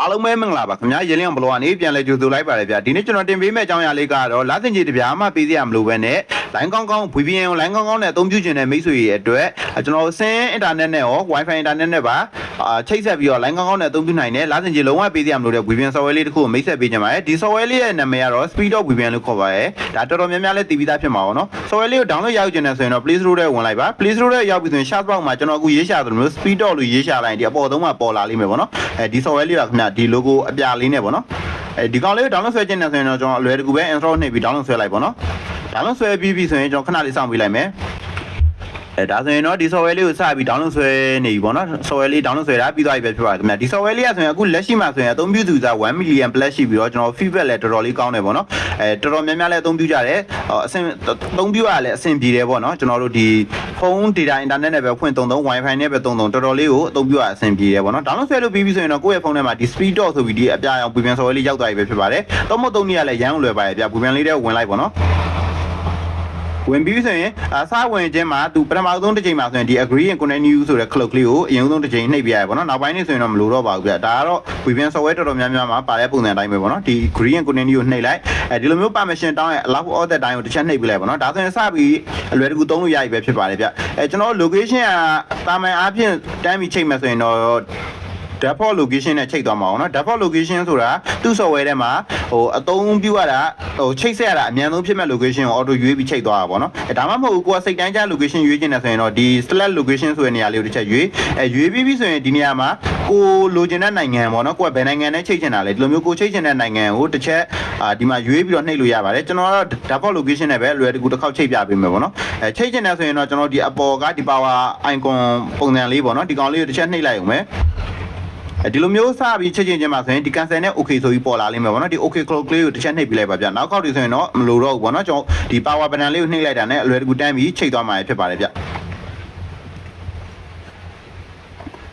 အားလုံးပဲမင်္ဂလာပါခင်ဗျာရေလင်းအောင်ဘလောကနေပြန်လဲကြိုဆိုလိုက်ပါတယ်ဗျာဒီနေ့ကျွန်တော်တင်ပေးမယ့်အကြောင်းအရာလေးကတော့လာသင်ကြီးတပြားမှပေးစရာမလိုပဲနဲ့ line ကောင်းကောင်း VPN ကို line ကောင်းကောင်းနဲ့အသုံးပြုခြင်းနဲ့မိတ်ဆွေတွေအတွက်ကျွန်တော်ဆင်း internet နဲ့ရော wifi internet နဲ့ပါ အာချိတ်ဆက်ပြီးတော့ line ကောင်းကောင်းနဲ့အသုံးပြုနိုင်တယ်လာသင်ကြီးလုံးဝပေးစရာမလိုတဲ့ VPN software လေးတစ်ခုကိုမိတ်ဆက်ပေးကြပါမယ်ဒီ software လေးရဲ့နာမည်ကတော့ speed of VPN လို့ခေါ်ပါတယ်ဒါတော်တော်များများလည်းသိပြီးသားဖြစ်မှာပါနော် software လေးကို download ရယူခြင်းနဲ့ဆိုရင်တော့ Play Store ထဲဝင်လိုက်ပါ Play Store ထဲရောက်ပြီဆိုရင် search box မှာကျွန်တော်အခုရေးရှာသလိုမျိုး speed of လို့ရေးရှာလိုက်ရင်ဒီအပေါ်သုံးမှာပေါ်လာလိမ့်မယ်ပေါ့နော်အဲဒီ software လေးကခင်ဗျဒီ logo အပြလေးနဲ့ပေါ့နော်အဲဒီကောင်လေးကို download ဆွဲခြင်းနဲ့ဆိုရင်တော့ကျွန်တော်အလွယ်တကူပဲ install နှိပ်ပြီး download ဆွဲလိုက်ပေါ့နော် download ဆွဲပြီးပြီဆိုရင်ကျွန်တော်ခဏလေးစောင့်ပေးလိုက်မယ် အဲဒါဆိုရင်တော့ဒီ software လေးကိုစပြီး download ဆွဲနေပြီပေါ့နော် software လေး download ဆွဲတာပြီးသွားပြီပဲဖြစ်ပါတယ်ခင်ဗျဒီ software လေးကဆိုရင်အခုလက်ရှိမှာဆိုရင်အသုံးပြုသူစား1 million plus ရှိပြီးတော့ကျွန်တော် feedback လည်းတော်တော်လေးကောင်းတယ်ပေါ့နော်အဲတော်တော်များများလည်းအသုံးပြုကြတယ်အဆင်အသုံးပြုရလည်းအဆင်ပြေတယ်ပေါ့နော်ကျွန်တော်တို့ဒီဖုန်း data internet နဲ့ပဲဖွင့်သုံးသုံး wifi နဲ့ပဲသုံးသုံးတော်တော်လေးကိုအသုံးပြုရအဆင်ပြေတယ်ပေါ့နော် download ဆွဲလို့ပြီးပြီဆိုရင်တော့ကိုယ့်ရဲ့ဖုန်းထဲမှာဒီ speed dot ဆိုပြီးဒီအပြာရောင် VPN software လေးရောက်သွားပြီပဲဖြစ်ပါတယ်တော့မဟုတ်သုံးနည်းကလည်းရမ်းလွယ်ပါတယ်ဗျ VPN လေးတဲ့ဝင်လိုက်ပေါ့နော် ဝင်ပြီးဆိုရင်အစားဝင်ခြင်းမှာသူပထမဆုံးတစ်ချိန်မှာဆိုရင်ဒီ agree and continue ဆိုတဲ့ clock လေးကိုအရင်ဆုံးတစ်ချိန်နှိပ်ပြရတယ်ပေါ့နော်နောက်ပိုင်းနေဆိုရင်တော့မလိုတော့ပါဘူးဗျဒါကတော့ VPN software တော်တော်များများမှာပါတဲ့ပုံစံအတိုင်းပဲပေါ့နော်ဒီ agree and continue ကိုနှိပ်လိုက်အဲဒီလိုမျိုး permission တောင်းရင် allow all that time ကိုတစ်ချက်နှိပ်ပြလိုက်ပေါ့နော်ဒါဆိုရင်စပြီးအလွယ်တကူသုံးလို့ရပြီပဲဖြစ်ပါတယ်ဗျအဲကျွန်တော် location ကတာမန်အားဖြင့်တမ်းပြီးချိန်မှဆိုရင်တော့ default location နဲ့ချိန်သွားမှာအောင်နော် default location ဆိုတာသူ့ software ထဲမှာ ဟိုအသုံးပြုရတာဟိုချိတ်ဆက်ရတာအမြန်ဆုံးဖြစ်မဲ့ location ကို auto ရွေးပြီးချိန်သွားတာပေါ့နော်အဲဒါမှမဟုတ်ဘူးကိုကစိတ်တိုင်းကျ location ရွေးချင်တယ်ဆိုရင်တော့ဒီ select location ဆိုတဲ့နေရာလေးကိုတစ်ချက်ရွေးအဲရွေးပြီးပြီဆိုရင်ဒီနေရာမှာကိုလိုချင်တဲ့နိုင်ငံပေါ့နော်ကိုကဘယ်နိုင်ငံနဲ့ချိန်ချင်တာလဲဒီလိုမျိုးကိုချိန်ချင်တဲ့နိုင်ငံကိုတစ်ချက်အာဒီမှာရွေးပြီးတော့နှိပ်လို့ရပါတယ်ကျွန်တော်ကတော့ default location နဲ့ပဲလွယ်တကူတစ်ခေါက်ချိန်ပြပေးမယ်ပေါ့နော်အဲချိန်ချင်တယ်ဆိုရင်တော့ကျွန်တော်ဒီအပေါ်ကဒီ power icon ပုံစံလေးပေါ့နော်ဒီကောင်လေးကိုတစ်ချက်နှိပ်လိုက်အောင်မယ်အဲ ဒီလိုမျိုးစပြီးချက်ချင်းချင်းမှာဆိုရင်ဒီ cancel နဲ့ okay ဆိုပြီးပေါ်လာလိမ့်မယ်ပေါ့နော်ဒီ okay clock လေးကိုတစ်ချက်နှိပ်ပြလိုက်ပါဗျနောက်ခေါက်တွေဆိုရင်တော့မလိုတော့ဘူးပေါ့နော်ကျွန်တော်ဒီ power button လေးကိုနှိပ်လိုက်တာနဲ့အလွယ်တကူတန်းပြီးချိန်သွားမှာဖြစ်ပါတယ်ဗျ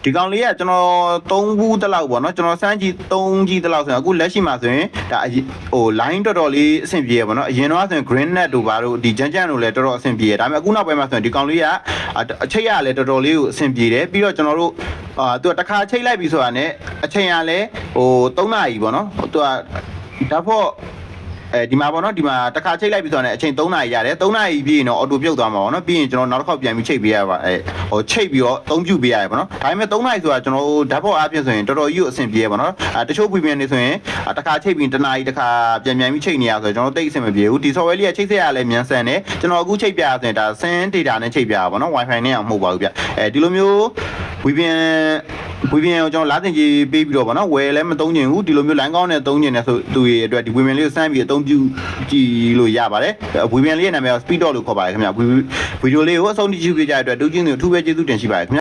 ဒီကောင်လေးကကျွန်တော်3ဘူးတလောက်ပေါ့နော်ကျွန်တော်စမ်းကြည့်3ကြီးတလောက်ဆိုရင်အခုလက်ရှိမှာဆိုရင်ဒါအရင်ဟို line တော်တော်လေးအဆင်ပြေရပေါ့နော်အရင်တော့ဆိုရင် green net တို့ဘာတို့ဒီကြမ်းကြမ်းတို့လည်းတော်တော်အဆင်ပြေရဒါပေမဲ့အခုနောက်ပိုင်းမှာဆိုရင်ဒီကောင်လေးကအချိတ်ရလည်းတော်တော်လေးကိုအဆင်ပြေတယ်ပြီးတော့ကျွန်တော်တို့အာသူကတစ်ခါချိတ်လိုက်ပြီဆိုတာနဲ့အချိန်ရလည်းဟို3နာရီပေါ့နော်သူကဒါဖို့ အဲဒီမှာပေါ့နော်ဒီမှာတစ်ခါချိတ်လိုက်ပြီဆိုတော့အချိန်3နာရီရတယ်3နာရီပြည့်ရင်တော့အော်တိုပြုတ်သွားမှာပေါ့နော်ပြီးရင်ကျွန်တော်နောက်တစ်ခေါက်ပြန်ပြီးချိတ်ပေးရပါအဲဟိုချိတ်ပြီးတော့အသုံးပြုပေးရတယ်ပေါ့နော်ဒါပေမဲ့3နာရီဆိုတာကျွန်တော်ဓာတ်ဖို့အားဖြင့်ဆိုရင်တော်တော်ကြီးကိုအဆင်ပြေရပေါ့နော်အဲတချို့ VPN တွေဆိုရင်တစ်ခါချိတ်ပြီးတစ်နာရီတစ်ခါပြန်ပြန်ပြီးချိတ်နေရဆိုတော့ကျွန်တော်တိတ်အဆင်မပြေဘူးဒီ software လေးကချိတ်ဆက်ရလဲမြန်ဆန်တယ်ကျွန်တော်အခုချိတ်ပြရဆိုရင်ဒါ SIM data နဲ့ချိတ်ပြရပါပေါ့နော် Wi-Fi နဲ့အောင်မဟုတ်ပါဘူးဗျအဲဒီလိုမျိုး VPN VPN ကိုကျွန်တော်လာတင်ကြီးပေးပြီးတော့ဗောနော်ဝယ်လည်းမသုံးချင်ဘူးဒီလိုမျိုး line ကောင်းနဲ့သုံးချင်တဲ့ဆိုသူတွေအတွက်ဒီ VPN လေးကိုစမ်းပြီးအသုံးပြုကြည့်လို့ရပါတယ် VPN လေးရဲ့နာမည်က Speed Dot လို့ခေါ်ပါတယ်ခင်ဗျာဗီဒီယိုလေးကိုအဆုံးထိကြည့်ပြကြတဲ့အတွက်ဒုချင်းတွေကိုအထူးပဲကျေးဇူးတင်ရှိပါတယ်ခင်ဗျာ